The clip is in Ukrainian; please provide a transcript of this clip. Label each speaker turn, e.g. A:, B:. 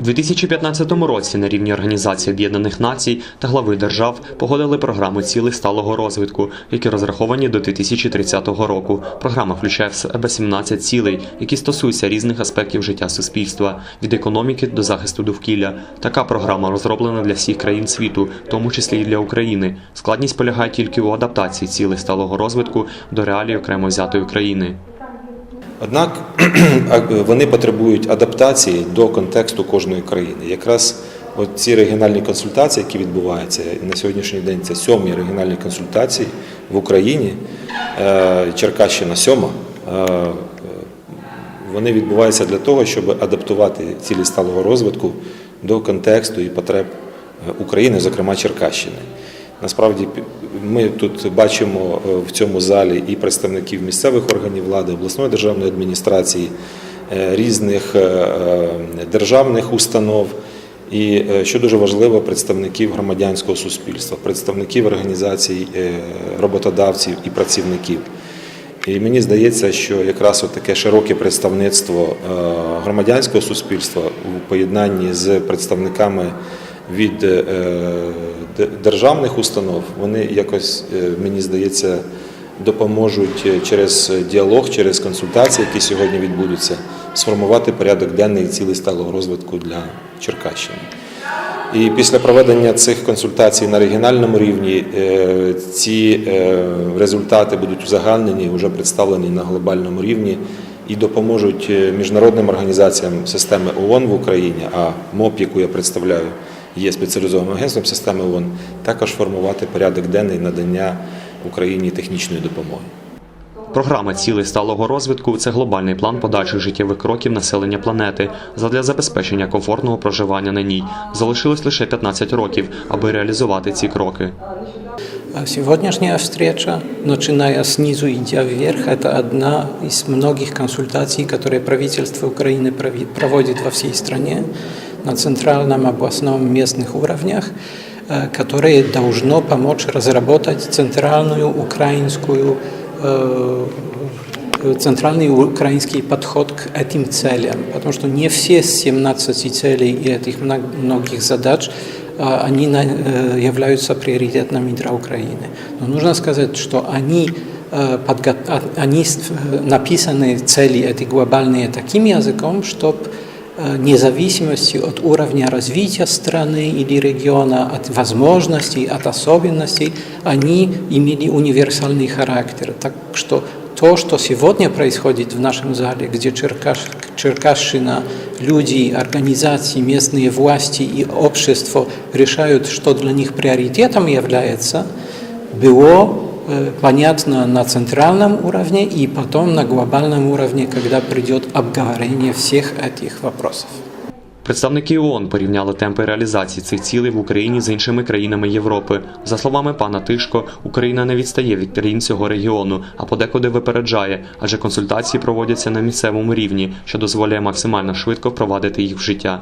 A: У 2015 році на рівні Організації Об'єднаних Націй та глави держав погодили програму цілей сталого розвитку, які розраховані до 2030 року. Програма включає в себе 17 цілей, які стосуються різних аспектів життя суспільства від економіки до захисту довкілля. Така програма розроблена для всіх країн світу, в тому числі і для України. Складність полягає тільки у адаптації цілей сталого розвитку до реалій окремо взятої країни.
B: Однак вони потребують адаптації до контексту кожної країни. Якраз ці регіональні консультації, які відбуваються на сьогоднішній день, це сьомі регіональні консультації в Україні, е, Черкащина сьома. е, Вони відбуваються для того, щоб адаптувати цілі сталого розвитку до контексту і потреб е, України, зокрема Черкащини. Насправді ми тут бачимо е, в цьому залі і представників місцевих органів влади, обласної державної адміністрації, е, різних е, державних установ. І що дуже важливо, представників громадянського суспільства, представників організацій роботодавців і працівників. І мені здається, що якраз таке широке представництво громадянського суспільства у поєднанні з представниками від державних установ, вони якось, е, мені здається, допоможуть е, через діалог, через консультації, які сьогодні відбудуться, сформувати порядок денний і цілий сталого розвитку для Черкащини. І після проведення цих консультацій на регіональному рівні е, ці результати будуть узагальнені, вже представлені на глобальному рівні і допоможуть міжнародним організаціям системи ООН в Україні, а МОП, яку я представляю, є спеціалізованим агентством системи ООН, також формувати порядок денний надання Україні технічної допомоги.
A: Програма цілей сталого розвитку це глобальний план подальших життєвих кроків населення планети задля забезпечення комфортного проживання на ній. Залишилось лише 15 років, аби реалізувати ці кроки.
C: А Сегодняшняя встреча, начиная снизу, идя вверх, это одна из многих консультаций, которые правительство Украины прови- проводит во всей стране На центральном, областном, местных уровнях, э, которые должно помочь разработать центральную украинскую э, центральный украинский подход к этим целям, потому что не все 17 целей и этих мно- многих задач они э, являются приоритетными для Украины. Но нужно сказать, что они, э, подго- а- они э, написаны, цели эти глобальные, таким языком, чтобы вне зависимости от уровня развития страны или региона, от возможностей, от особенностей, они имели универсальный характер. Так что то, что сегодня происходит в нашем зале, где Черкаш, Черкашина, люди, организации, местные власти и общество решают, что для них приоритетом является, было э, понятно на центральном уровне и потом на глобальном уровне, когда придет обговорение всех этих вопросов.
A: Представники ООН порівняли темпи реалізації цих цілей в Україні з іншими країнами Європи. За словами пана Тишко, Україна не відстає від країн цього регіону, а подекуди випереджає, адже консультації проводяться на місцевому рівні, що дозволяє максимально швидко впровадити їх в життя.